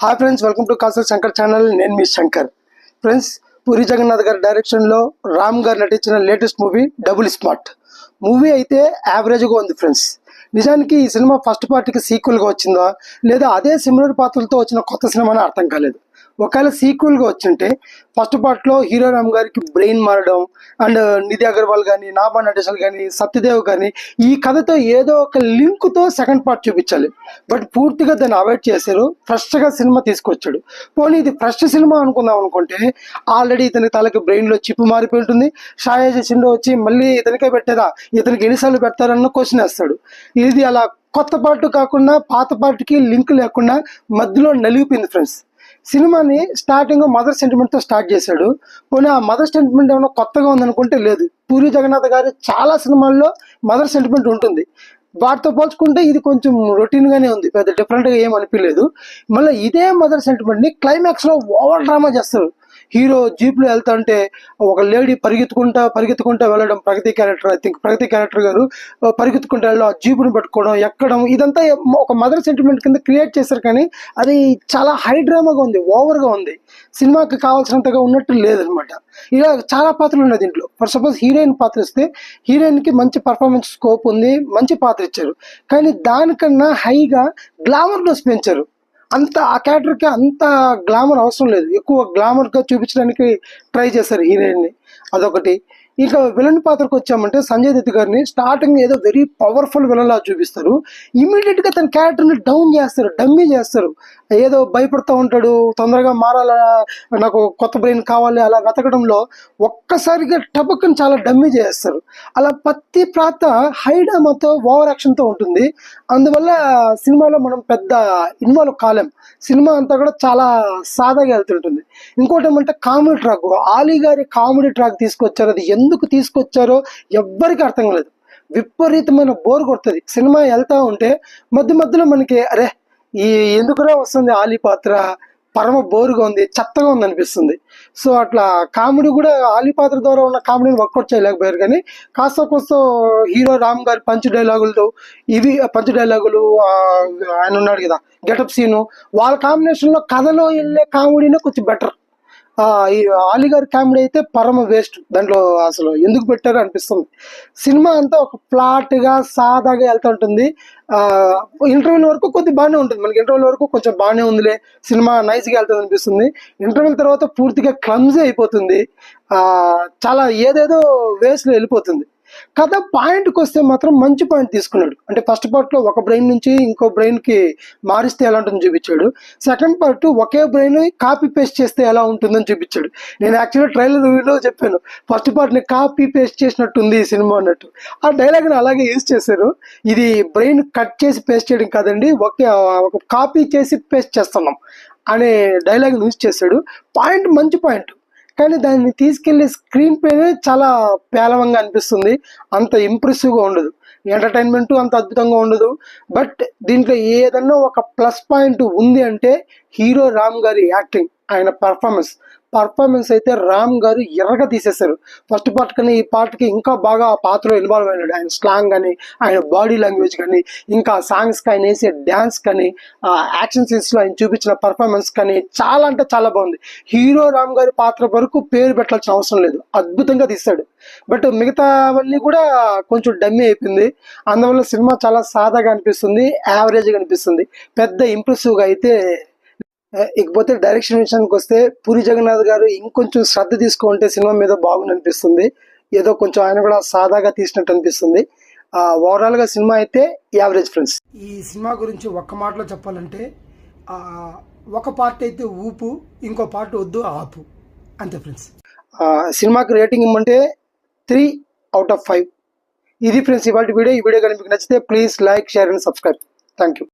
Hi friends welcome to కాసల్ Shankar channel నేను మీ శంకర్. ఫ్రెండ్స్ పూరి జగన్నాథ్ గారి డైరెక్షన్లో రామ్ గారు నటించిన latest movie double smart movie అయితే యావరేజ్గా ఉంది ఫ్రెండ్స్ నిజానికి ఈ సినిమా ఫస్ట్ పార్ట్కి సీక్వెల్గా వచ్చిందా? లేదా అదే సిమిలర్ పాత్రలతో వచ్చిన కొత్త సినిమా అని అర్థం కాలేదు. ఒకవేళ సీక్వెల్గా వచ్చింటే ఫస్ట్ పార్ట్లో హీరో రామ్ గారికి బ్రెయిన్ మారడం అండ్ uh, నిధి అగర్వాల్ కానీ నాబా నటేశల్ కానీ సత్యదేవ్ కానీ ఈ కథతో ఏదో ఒక లింక్తో సెకండ్ పార్ట్ చూపించాలి. బట్ పూర్తిగా దాన్ని అవాయిడ్ చేశారు. ఫ్రెష్గా సినిమా తీసుకొచ్చాడు. పోనీ ఇది ఫ్రెష్ సినిమా అనుకుందాం అనుకుంటే ఆల్రెడీ ఇతని తలకి బ్రెయిన్లో చిప్పు మారిపోయి ఉంటుంది. షాయాజీ సిండో వచ్చి మళ్ళీ ఇతనికే పెట్టేదా? ఇతనికి ఎన్నిసార్లు పెడతారన్న క్వశ్చన్ వేస్తాడు. ఇది అలా కొత్త పార్ట్ కాకుండా పాత పార్ట్కి లింక్ లేకుండా మధ్యలో నలిగిపోయింది ఫ్రెండ్స్ సినిమాని స్టార్టింగ్ మదర్ సెంటిమెంట్తో స్టార్ట్ చేశాడు. పోనీ ఆ మదర్ సెంటిమెంట్ ఏమైనా కొత్తగా ఉందనుకుంటే లేదు. పూరి జగన్నాథ్ గారి చాలా సినిమాల్లో మదర్ సెంటిమెంట్ ఉంటుంది. వాటితో పోల్చుకుంటే ఇది కొంచెం రొటీన్ గానే ఉంది. పెద్ద డిఫరెంట్గా ఏం అనిపించలేదు మళ్ళీ ఇదే మదర్ సెంటిమెంట్ని క్లైమాక్స్లో ఓవర్ డ్రామా చేస్తారు. హీరో జీప్లో వెళ్తుంటే ఒక లేడీ పరిగెత్తుకుంటా పరిగెత్తుకుంటా వెళ్ళడం Pragathi character. I think Pragathi character గారు పరిగెత్తుకుంటా వెళ్ళడం ఆ జీపుని పట్టుకోవడం ఎక్కడం ఇదంతా ఒక మదర్ సెంటిమెంట్ కింద క్రియేట్ చేశారు కానీ అది చాలా హై డ్రామాగా ఉంది ఓవర్గా ఉంది. సినిమాకి కావాల్సినంతగా ఉన్నట్టు లేదనమాట. ఇలా చాలా పాత్రలు ఉన్నాయి దీంట్లో. ఫర్ సపోజ్ హీరోయిన్ పాత్ర ఇస్తే హీరోయిన్కి మంచి పర్ఫార్మెన్స్ స్కోప్ ఉంది మంచి పాత్ర ఇచ్చారు. కానీ దానికన్నా హైగా గ్లామర్లోస్ పెంచారు. అంత ఆ క్యారెక్టర్కి అంత గ్లామర్ అవసరం లేదు. ఎక్కువ గ్లామర్గా చూపించడానికి ట్రై చేశారు హీరోయిన్ని. అదొకటి. ఇక విలన్ పాత్రకు వచ్చామంటే సంజయ్ దత్ గారిని స్టార్టింగ్ ఏదో వెరీ పవర్ఫుల్ విలన్ లా చూపిస్తారు. ఇమీడియట్గా తన క్యారెక్టర్ని డౌన్ చేస్తారు డమ్మీ చేస్తారు. ఏదో భయపడుతూ ఉంటాడు తొందరగా మారాలా నాకు కొత్త బ్రెయిన్ కావాలి అలా వెతకడంలో ఒక్కసారిగా టబక్కుని చాలా డమ్మీ చేస్తారు. అలా ప్రతి ప్రాత హైడామాతో ఓవర్ యాక్షన్తో ఉంటుంది. అందువల్ల సినిమాలో మనం పెద్ద ఇన్వాల్వ్ కాలేం. సినిమా అంతా కూడా చాలా సాదాగా వెళ్తుంటుంది. ఇంకోటి ఏమంటే కామెడీ ట్రాక్. ఆలీ గారి కామెడీ ట్రాక్ తీసుకొచ్చారు. అది ఎందుకు తీసుకొచ్చారో ఎవ్వరికి అర్థం కాలేదు. విపరీతమైన బోర్ కొడుతుంది. సినిమా వెళ్తా ఉంటే మధ్య మధ్యలో మనకి అరే ఈ ఎందుకురా వస్తుంది ఆలీ పాత్ర? పరమ బోరుగా ఉంది చెత్తగా ఉంది అనిపిస్తుంది. సో అట్లా కామెడీ కూడా ఆలీ పాత్ర ద్వారా ఉన్న కామెడీని వర్కౌట్ చేయలేకపోయారు కానీ కాస్త కొంత హీరో రామ్ గారి పంచ్ డైలాగులతో ఇవి పంచ్ డైలాగులు ఆయన ఉన్నాడు కదా గెటప్ సీను వాళ్ళ కాంబినేషన్లో కథలో వెళ్ళే కామెడీనే కొంచెం బెటర్ ఈ ఆలీ కామెడీ అయితే పరమ వేస్ట్ దాంట్లో అసలు ఎందుకు పెట్టారో అనిపిస్తుంది. సినిమా అంతా ఒక ఫ్లాట్గా సాదాగా వెళ్తూ ఉంటుంది. ఇంటర్వ్యూల వరకు కొద్ది బాగానే ఉంటుంది. మనకి ఇంటర్వ్యూల వరకు కొంచెం బాగానే ఉందిలే సినిమా నైస్గా వెళ్తుంది అనిపిస్తుంది. ఇంటర్వ్యూల తర్వాత పూర్తిగా క్లమ్జీ అయిపోతుంది. చాలా ఏదేదో వేస్ట్లో వెళ్ళిపోతుంది. కథ పాయింట్కి వస్తే మాత్రం మంచి పాయింట్ తీసుకున్నాడు. అంటే ఫస్ట్ పార్ట్లో ఒక బ్రెయిన్ నుంచి ఇంకో బ్రెయిన్కి మారిస్తే ఎలా ఉంటుందని చూపించాడు. సెకండ్ పార్ట్ ఒకే బ్రెయిన్ కాపీ పేస్ట్ చేస్తే ఎలా ఉంటుందని చూపించాడు. నేను యాక్చువల్గా ట్రైలర్ రివ్యూలో చెప్పాను. ఫస్ట్ పార్ట్ని కాపీ పేస్ట్ చేసినట్టుంది ఈ సినిమా అన్నట్టు. ఆ డైలాగ్ని అలాగే యూజ్ చేశారు. ఇది బ్రెయిన్ కట్ చేసి పేస్ట్ చేయడం కాదండి ఒకే ఒక కాపీ చేసి పేస్ట్ చేస్తున్నాం అనే డైలాగ్ యూజ్ చేశాడు. పాయింట్ మంచి పాయింట్ కానీ దాన్ని తీసుకెళ్ళే స్క్రీన్ ప్లేనే చాలా పేలవంగా అనిపిస్తుంది. అంత ఇంప్రెసివ్గా ఉండదు. ఎంటర్టైన్మెంట్ అంత అద్భుతంగా ఉండదు. బట్ దీంట్లో ఏదన్నా ఒక ప్లస్ పాయింట్ ఉంది అంటే హీరో రామ్ గారి యాక్టింగ్ ఆయన పర్ఫార్మెన్స్ పర్ఫార్మెన్స్ అయితే రామ్ గారు ఎర్రగా తీసేశారు. ఫస్ట్ పార్ట్ కానీ ఈ పార్ట్కి ఇంకా బాగా ఆ పాత్రలో ఇన్వాల్వ్ అయినాడు. ఆయన స్లాంగ్ కానీ ఆయన బాడీ లాంగ్వేజ్ కానీ ఇంకా సాంగ్స్ కానీ వేసే డ్యాన్స్ కానీ ఆ యాక్షన్ సీన్స్లో ఆయన చూపించిన పర్ఫార్మెన్స్ కానీ చాలా అంటే చాలా బాగుంది. హీరో రామ్ గారి పాత్ర వరకు పేరు పెట్టాల్సిన అవసరం లేదు. అద్భుతంగా తీశాడు. బట్ మిగతావన్నీ కూడా కొంచెం డమ్మీ అయిపోయింది. అందువల్ల సినిమా చాలా సాదాగా అనిపిస్తుంది యావరేజ్గా అనిపిస్తుంది. పెద్ద ఇంప్రెసివ్గా అయితే ఇకపోతే డైరెక్షన్ విషయానికి వస్తే పూరి జగన్నాథ్ గారు ఇంకొంచెం శ్రద్ధ తీసుకుంటే సినిమా మీద బాగుంది అనిపిస్తుంది. ఏదో కొంచెం ఆయన కూడా సాదాగా తీసినట్టు అనిపిస్తుంది. ఓవరాల్గా సినిమా అయితే యావరేజ్ ఫ్రెండ్స్ ఈ సినిమా గురించి ఒక్క మాటలో చెప్పాలంటే ఒక పార్ట్ అయితే ఊపు ఇంకో పార్ట్ వద్దు ఆపు. అంతే ఫ్రెండ్స్ సినిమాకి రేటింగ్ ఇమ్మంటే త్రీ అవుట్ ఆఫ్ ఫైవ్ ఇది ఫ్రెండ్స్ ఇవాళ వీడియో ఈ వీడియో కానీ మీకు నచ్చితే please like share and subscribe thank you